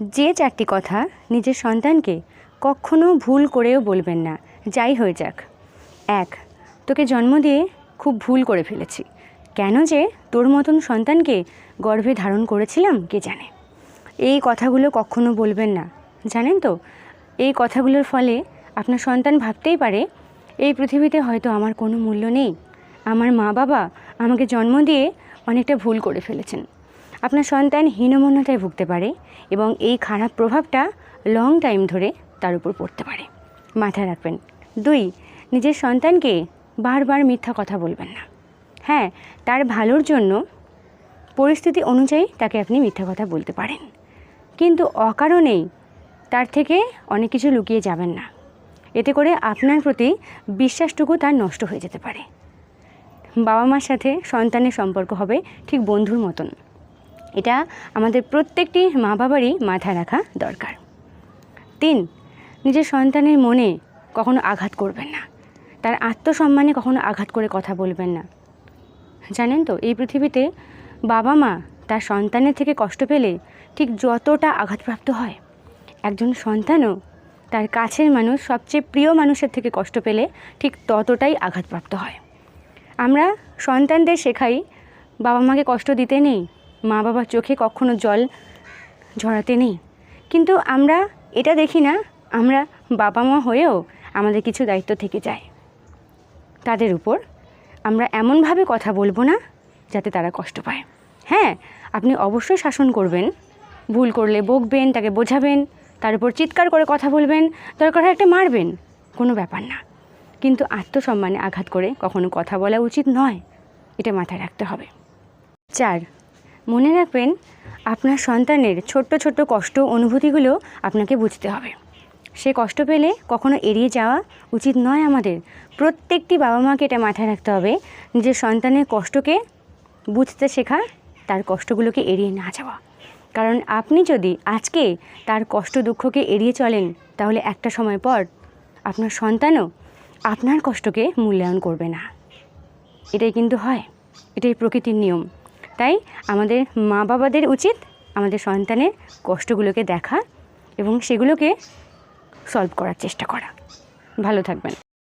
যে চারটি কথা নিজের সন্তানকে কখনো ভুল করেও বলবেন না, যাই হয়ে যাক। এক, তোকে জন্ম দিয়ে খুব ভুল করে ফেলেছি। কেন যে তোর মতন সন্তানকে গর্ভে ধারণ করেছিলাম, কে জানে? এই কথাগুলো কখনো বলবেন না। জানেন তো, এই কথাগুলোর ফলে আপনার সন্তান ভাবতেই পারে, এই পৃথিবীতে হয়তো আমার কোনো মূল্য নেই। আমার মা বাবা আমাকে জন্ম দিয়ে অনেকটা ভুল করে ফেলেছেন। আপনার সন্তান হীনমন্যতায় ভুগতে পারে এবং এই খারাপ প্রভাবটা লং টাইম ধরে তার উপর পড়তে পারে। মাথায় রাখবেন। দুই, নিজের সন্তানকে বারবার মিথ্যা কথা বলবেন না। হ্যাঁ তার ভালোর জন্য পরিস্থিতি অনুযায়ী তাকে আপনি মিথ্যা কথা বলতে পারেন। কিন্তু অকারণেই তার থেকে অনেক কিছু লুকিয়ে যাবেন না। এতে করে আপনার প্রতি বিশ্বাসটুকু তার নষ্ট হয়ে যেতে পারে। বাবা মার সাথে সন্তানের সম্পর্ক হবে ঠিক বন্ধুর মতন। এটা আমাদের প্রত্যেকটি মা বাবারই মাথায় রাখা দরকার। তিন, নিজের সন্তানের মনে কখনো আঘাত করবেন না। তার আত্মসম্মানে কখনো আঘাত করে কথা বলবেন না। জানেন তো, এই পৃথিবীতে বাবা মা তার সন্তানের থেকে কষ্ট পেলে ঠিক যতটা আঘাতপ্রাপ্ত হয়। একজন সন্তানও তার কাছের মানুষ, সবচেয়ে প্রিয় মানুষের থেকে কষ্ট পেলে ঠিক ততটাই আঘাতপ্রাপ্ত হয়। আমরা সন্তানদের শেখাই, বাবা মাকে কষ্ট দিতে নেই মা বাবার চোখে কখনো জল ঝরাতে নেই। কিন্তু আমরা এটা দেখি না, আমরা বাবা মা হয়েও আমাদের কিছু দায়িত্ব থেকে যায়। তাদের উপর আমরা এমনভাবে কথা বলব না যাতে তারা কষ্ট পায়। হ্যাঁ আপনি অবশ্যই শাসন করবেন, ভুল করলে বকবেন, তাকে বোঝাবেন, তার উপর চিৎকার করে কথা বলবেন, দরকার হয় একটা মারবেন, কোনো ব্যাপার না। কিন্তু আত্মসম্মানে আঘাত করে কখনো কথা বলা উচিত নয়, এটা মাথায় রাখতে হবে। চার মনে রাখবেন, আপনার সন্তানের ছোট্ট ছোট্ট কষ্ট অনুভূতিগুলো আপনাকে বুঝতে হবে। সে কষ্ট পেলে কখনো এড়িয়ে যাওয়া উচিত নয় আমাদের। প্রত্যেকটি বাবা মাকে এটা মাথায় রাখতে হবে নিজের সন্তানের কষ্টকে বুঝতে শেখা, তার কষ্টগুলোকে এড়িয়ে না যাওয়া। কারণ আপনি যদি আজকে তার কষ্ট দুঃখকে এড়িয়ে চলেন, তাহলে একটা সময় পর আপনার সন্তানও আপনার কষ্টকে মূল্যায়ন করবে না। এটাই কিন্তু হয়। এটাই প্রকৃতির নিয়ম। তাই আমাদের মা বাবাদের উচিত আমাদের সন্তানের কষ্টগুলোকে দেখা এবং সেগুলোকে সলভ করার চেষ্টা করা। ভালো থাকবেন।